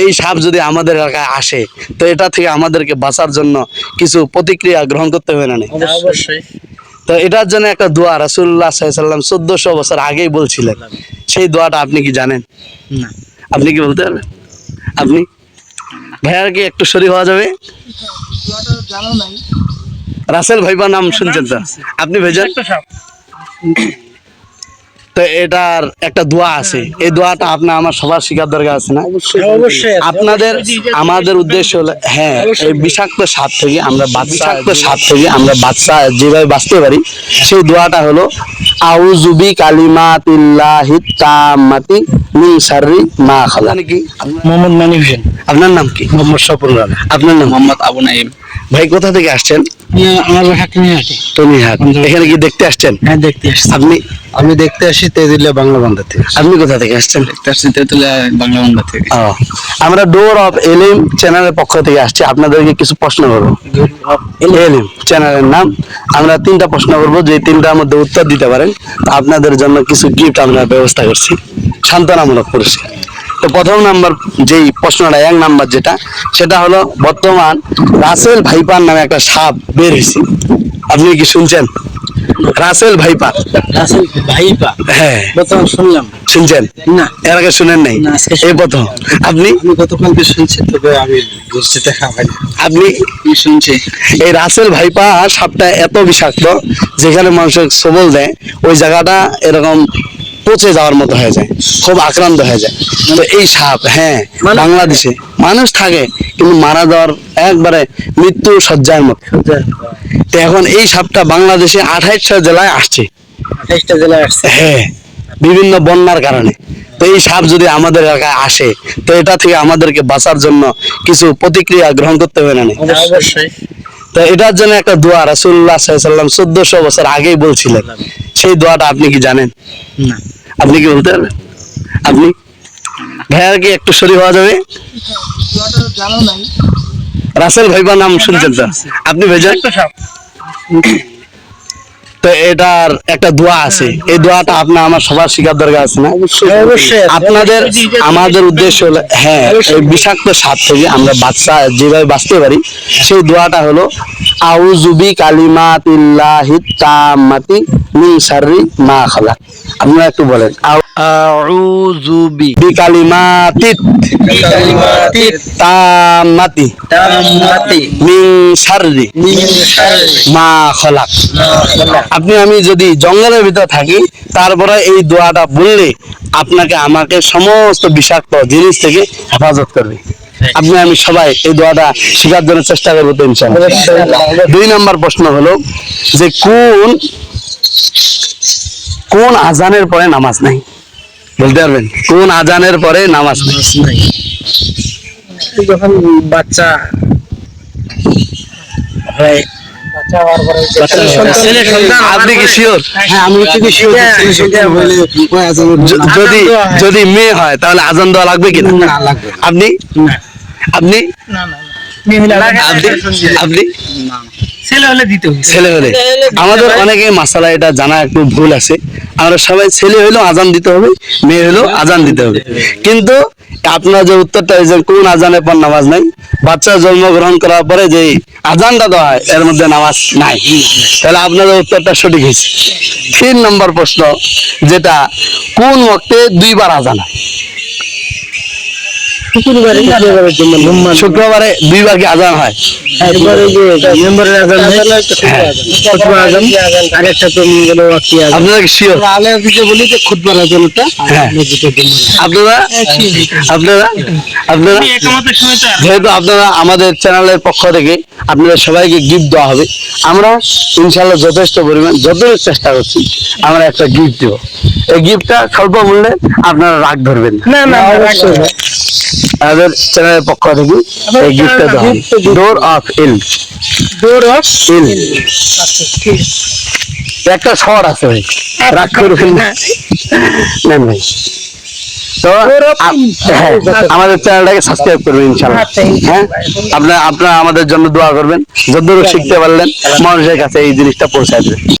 এই সাপ যদি আমাদের এলাকায় আসে তো এটা থেকে আমাদেরকে বাঁচার জন্য কিছু প্রতিক্রিয়া গ্রহণ করতে হবে না অবশ্যই। তো এটার জন্য একটা দোয়া রাসুল্লাহ সাল্লাম চোদ্দশো বছর আগেই বলছিলেন। সেই দোয়াটা আপনি কি জানেন? আপনি কি বলতে পারবেন? আপনি? ভাইয়ার কি একটু সরি হওয়া যাবে? রাসেল ভাইবা নাম শুনছেন তো? আপনি ভেজেন তো এটার একটা দোয়া আছে। এই দোয়াটা আপনার আমার সবার শিকার দরকার আছে না? আপনাদের আমাদের উদ্দেশ্য হলো হ্যাঁ এই বিষাক্ত সাপ থেকে আমরা বিষাক্ত সাপ। থেকে আমরা বাচ্চা যেভাবে বাঁচতে পারি সেই দোয়াটা হলো আউজুবি কালিমাতিল্লাহি তাম্মাতি মিন শাররি মা খালা কি মোহাম্মদ মানি হোসেন। আপনার নাম কি? মোহাম্মদ সফর আপনার নাম? মোহাম্মদ আবু নাইম ভাই কোথা থেকে আসছেন? এখানে কি দেখতে আসছেন? হ্যাঁ দেখতে আসছি। আপনি আমি দেখতে আসি তেজুলিয়া বাংলা বান্ধব থেকে। আপনি কোথা থেকে আসছেন? দেখতে আসছি বাংলা বাংলা থেকে। আমরা ডোর অফ এলিম চ্যানেলের পক্ষ থেকে আসছি। আপনাদেরকে কিছু প্রশ্ন করব। এলিম চ্যানেলের নাম। আমরা তিনটা প্রশ্ন করব যে তিনটার মধ্যে উত্তর দিতে পারেন। আপনাদের জন্য কিছু গিফট আমরা ব্যবস্থা করছি। সান্ত্বনামূলক পুরস্কার তো প্রথম নাম্বার যেই প্রশ্নটা এক নাম্বার যেটা সেটা হলো বর্তমান রাসেল ভাইপার নামে একটা সাপ বের হয়েছে। আপনি কি শুনছেন? Russell viper. রাসেল ভাইপা হ্যাঁ। বর্তমান শুনলাম। শুনছেন? না। এর আগে শুনেন নাই? এই প্রথম। আপনি? গতকালকে শুনছেন তবে আমি বুঝতে দেখা পাইনি আপনি? কি শুনছি? এই রাসেল ভাইপা সাপটা এত বিষাক্ত যেখানে মানুষের সবল দেয় ওই জায়গাটা এরকম পচে যাওয়ার মতো হয়ে যায় খুব আক্রান্ত হয়ে যায়। তো এই সাপ হ্যাঁ বাংলাদেশে মানুষ থাকে কিন্তু মারা যাওয়ার একবারে মৃত্যু সজ্জার মতো। তো এখন এই সাপটা বাংলাদেশে আঠাইশটা জেলায় আসছে। আঠাইশটা জেলায় আসছে। হ্যাঁ বিভিন্ন বন্যার কারণে। তো এই সাপ যদি আমাদের এলাকায় আসে তো এটা থেকে আমাদেরকে বাঁচার জন্য কিছু প্রতিক্রিয়া গ্রহণ করতে হবে না অবশ্যই। তো এটার জন্য একটা দোয়া রাসুল্লাহ সাল্লাম চোদ্দশো বছর আগেই বলছিলেন। সেই দোয়াটা আপনি কি জানেন? না। আপনি কি বলতে পারবেন? আপনি? ভাইয়ার কি একটু শরীর হওয়া যাবে? রাসেল ভাইবা নাম শুনছেন তো? আপনি ভেজেন তো এটার একটা দোয়া আছে। এই দোয়াটা আপনার আমার সবার শিকার দরকার আছে না? আপনাদের আমাদের উদ্দেশ্য হলো হ্যাঁ বিষাক্ত সাপ থেকে আমরা বাচ্চা যেভাবে বাঁচতে পারি সেই দোয়াটা হলো আউজুবি কালিমাতিল্লাহি তাম্মাতি মিন শাররি মা খালাক। আপনারা একটু বলেন। আউযু বি বিকালিমাতিত কালিমাতিত তাম্মাতি তাম্মাতি মিন শাররি মিন শাররি মা খালাক। আপনি আমি যদি জঙ্গলের ভিতর থাকি তারপরে এই দোয়াটা বললে আপনাকে আমাকে সমস্ত বিষাক্ত জিনিস থেকে হেফাজত করবে। আপনি আমি সবাই এই দোয়াটা শেখার জন্য চেষ্টা করব তো দুই নম্বর প্রশ্ন হলো যে কোন কোন আজানের পরে নামাজ নাই। বলতে পারবেন? কোন আজানের পরে নামাজ নাই। যখন বাচ্চা হয় আপনি কি শিওর যদি যদি মেয়ে হয় তাহলে আজান দেওয়া লাগবে কিনা না? লাগবে। আপনি? আপনি? না না আপনি? আপনি? ছেলে হলে দিতে হবে। ছেলে হলে। আমাদের অনেকে মাসালা এটা জানা একটু ভুল আছে। আমরা সবাই ছেলে হইলেও আজান দিতে হবে মেয়ে হইলেও আজান দিতে হবে। কিন্তু আপনার যে উত্তরটা হয়েছে কোন আজানের পর নামাজ নাই বাচ্চা জন্মগ্রহণ করার পরে যে আজানটা দেওয়া হয় এর মধ্যে নামাজ নাই। তাহলে আপনাদের উত্তরটা সঠিক হয়েছে। তিন নম্বর প্রশ্ন যেটা কোন ওয়াক্তে দুইবার আজান হয়? শুক্রবারে দুইবার কি আজান হয়? এরপরে যে মেম্বারের আজান হ্যাঁ। খুতবা আজান আরেকটা তো গেল ওয়াক্তি আজান আপনারা কি শিওর আলে দিকে বলি যে আজানটা হ্যাঁ। আপনারা? আপনারা? আপনারা? যেহেতু আপনারা আমাদের চ্যানেলের পক্ষ থেকে আপনাদের সবাইকে গিফট দেওয়া হবে। আমরা ইনশাল্লাহ যথেষ্ট পরিমাণ যতটুকু চেষ্টা করছি আমরা একটা গিফট দেবো। এই গিফটটা স্বল্প মূল্যে আপনারা রাগ ধরবেন না। না আমাদের চ্যানেলের পক্ষ থেকে এই গিফটটা দেওয়া হবে। ডোর অফ ইল দৌড় ইল একটা শহর আছে ভাই। রাগ করবেন না। নেন ভাই। তো আপ- হ্যাঁ, আমাদের চ্যানেলটাকে সাবস্ক্রাইব করবেন ইনশাআল্লাহ। হ্যাঁ আপনারা আপনারা আমাদের জন্য দোয়া করবেন। যতদূর শিখতে পারলেন মানুষের কাছে এই জিনিসটা পৌঁছায় দেবেন